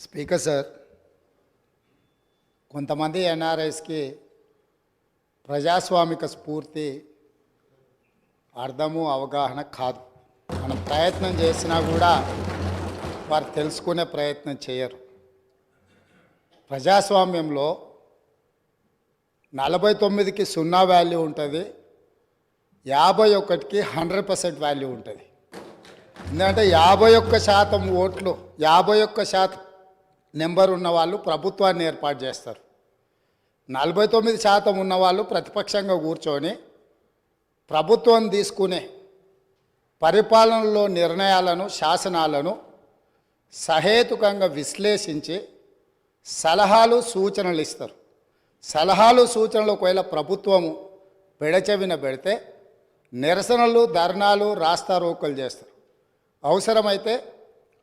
Speaker sir కొంతమంది ఎన్ఆర్ఐస్కి ప్రజాస్వామిక స్ఫూర్తి అర్థము అవగాహన కాదు. మనం ప్రయత్నం చేసినా కూడా వారు తెలుసుకునే ప్రయత్నం చేయరు. ప్రజాస్వామ్యంలో నలభై తొమ్మిదికి సున్నా వాల్యూ ఉంటుంది యాభై ఒకటికి హండ్రెడ్ పర్సెంట్ వాల్యూ ఉంటుంది. ఎందుకంటే యాభై ఒక్క శాతం ఓట్లు యాభై ఒక్క శాతం నెంబర్ ఉన్న వాళ్ళు ప్రభుత్వాన్ని ఏర్పాటు చేస్తారు. నలభై తొమ్మిది శాతం ఉన్నవాళ్ళు ప్రతిపక్షంగా కూర్చొని ప్రభుత్వం తీసుకునే పరిపాలనలో నిర్ణయాలను శాసనాలను సహేతుకంగా విశ్లేషించి సలహాలు సూచనలు ఇస్తారు. సలహాలు సూచనలు ఒకవేళ ప్రభుత్వము పెడచెవిన పెడితే నిరసనలు ధర్నాలు రాస్తారోకలు చేస్తారు. అవసరమైతే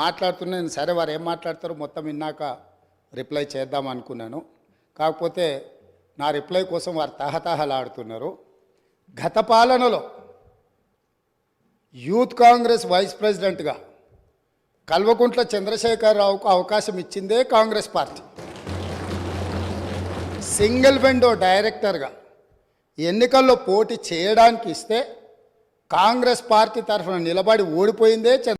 మాట్లాడుతున్నాను సరే వారు ఏం మాట్లాడతారో మొత్తం విన్నాక రిప్లై చేద్దాం అనుకున్నాను. కాకపోతే నా రిప్లై కోసం వారు తహతహలాడుతున్నారు. గత పాలనలో యూత్ కాంగ్రెస్ వైస్ ప్రెసిడెంట్గా కల్వకుంట్ల చంద్రశేఖరరావుకు అవకాశం ఇచ్చిందే కాంగ్రెస్ పార్టీ. సింగిల్ విండో డైరెక్టర్గా ఎన్నికల్లో పోటీ చేయడానికి ఇస్తే కాంగ్రెస్ పార్టీ తరఫున నిలబడి ఓడిపోయిందే